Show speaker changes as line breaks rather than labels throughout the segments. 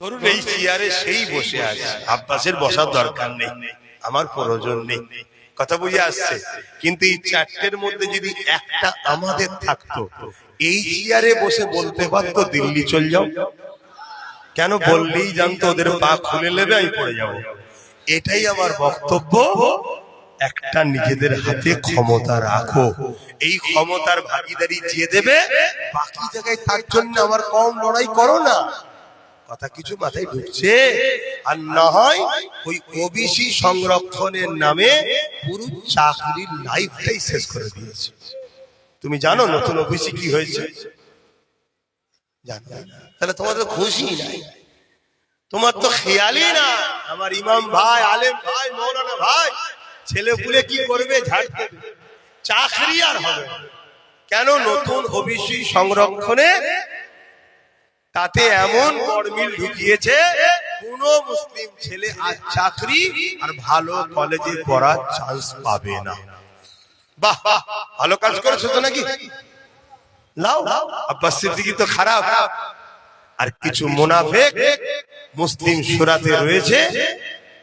ধরুন এই চেয়ারে সেই বসে আছে। আব্বাসের বসার দরকার নেই। আমার প্রয়োজন নেই। কথা বুঝে আসছে? কিন্তু এই চারটের মধ্যে যদি একটা আমাদের থাকতো, এই চেয়ারে বসে বলতে পারতো, দিল্লি চল যাও। কেন বললেই জানতো, ওদের পা খুলে নেবে, আমি পড়ে যাব। এটাই আমার বক্তব্য। একটা নিজেদের হাতে ক্ষমতা রাখো। এই ক্ষমতার ভাগিদারি যে দেবে, বাকি জায়গায় তার জন্য আমার কম লড়াই করো না। কথা কিছু মাথায় ঢুকছে। আর না হয় ওই ওবিসি সংরক্ষণের নামে পুরো চাকরির লাইফটাই শেষ করে দিয়েছে। তুমি জানো নতুন ওবিসি কি হয়েছে? জানো। তাহলে তোমাদের খুশি নাই। তোমার তো খেয়ালই না আমার ইমাম ভাই আলেম ভাই মৌলানা ভাই ছেলে পুলে কি করবে ঝাড় দেবে চাকরি আর হবে কেন নতুন ওবিসি সংরক্ষণে তাতে এমন গরমিল ঢুকিয়েছে কোন মুসলিম ছেলে আর চাকরি আর ভালো কলেজে পড়ার চান্স পাবে না। বাহ বাহ ভালো কাজ করেছ তো নাকি? লাও আব্বাস সিদ্দিকি তো খারাপ। আর কিছু মুনাফেক মুসলিম সুরাতে রয়েছে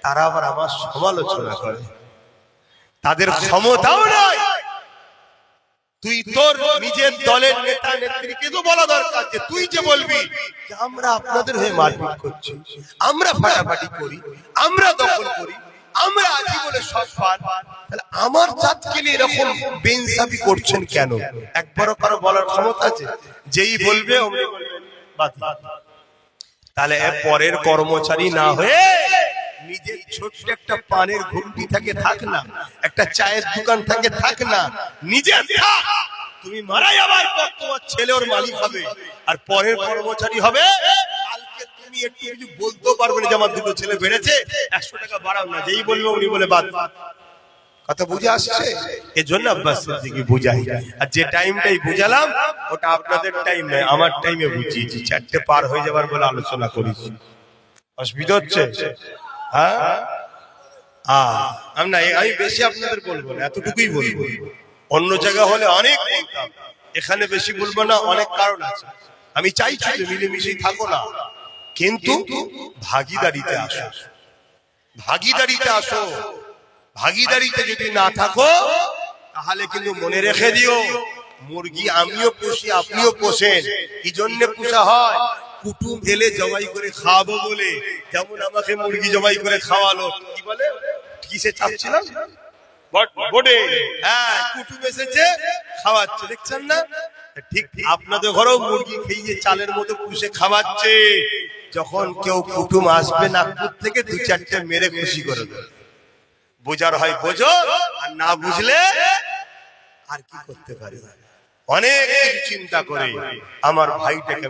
তারা আবার আমার সমালোচনা করে। তাদের ক্ষমতাও নাই তুই তোর নিজের দলের নেতা নেত্রীকে তো বলা দরকার যে তুই যে বলবি যে আমরা আপনাদের হয়ে মারপিট করছি, আমরা ফাটাফাটি করি, আমরা দখল করি, আমরা তাহলে আমার জাতকে নিয়ে এরকম বেইনসাফি করছেন কেন? একবারও কারও বলার ক্ষমতা আছে? যেই বলবে অমনি তাহলে পরের কর্মচারী না হয়ে নিজের ছোট্ট একটা পানের ঘুমটি থাকে থাক না। একটা চায়ের দোকান থাকে থাক না নিজের থাক। তুমি মারা যাবার পর তোমার ছেলে ওর মালিক হবে। আর পরের কর্মচারী হবে। কালকে তুমি একটু বলতেও না যে আমার দুটো ছেলে বেড়েছে, একশো টাকা না, যেই উনি বলে বাদ। কথা বুঝে আসছে? আর যে টাইমটাই বুঝালাম, ওটা আপনাদের টাইম আমার টাইমে বুঝিয়েছি। চারটে পার হয়ে যাবার বলে আলোচনা করেছি। অসুবিধা হচ্ছে? হ্যাঁ? আমি না আমি বেশি আপনাদের বলব না, এতটুকুই বলব। অন্য জায়গা হলে অনেক বলতাম, এখানে বেশি বলব না, অনেক কারণ আছে। আমি চাইছি যে মিলেমিশেই থাকো না, কিন্তু ভাগিদারিতে আসো। ভাগিদারিতে আসো। ভাগিদারিতে যদি না থাকো, তাহলে কিন্তু মনে রেখে দিও, মুরগি আমিও পুষি, আপনিও পোষেন। কি জন্য পোষা হয়? কুটুম এলে জবাই করে খাওয়াবো বলে। যেমন আমাকে মুরগি জবাই করে খাওয়ালো, কি বলে? কিসে চাপছিলাম? বোর্ডে হ্যাঁ কুটুম এসেছে খাওয়াচ্ছে দেখছেন না? ঠিক আপনাদের ঘরেও মুরগি খেয়ে চালের মতো পুষে খাওয়াচ্ছে। যখন কেউ কুটুম আসবে নাগপুর থেকে দু চারটে মেরে খুশি করে দেবে। বোঝার হয় বোঝো আর না বুঝলে আর কি করতে পারি? অনেক চিন্তা করে আমার ভাইটাকে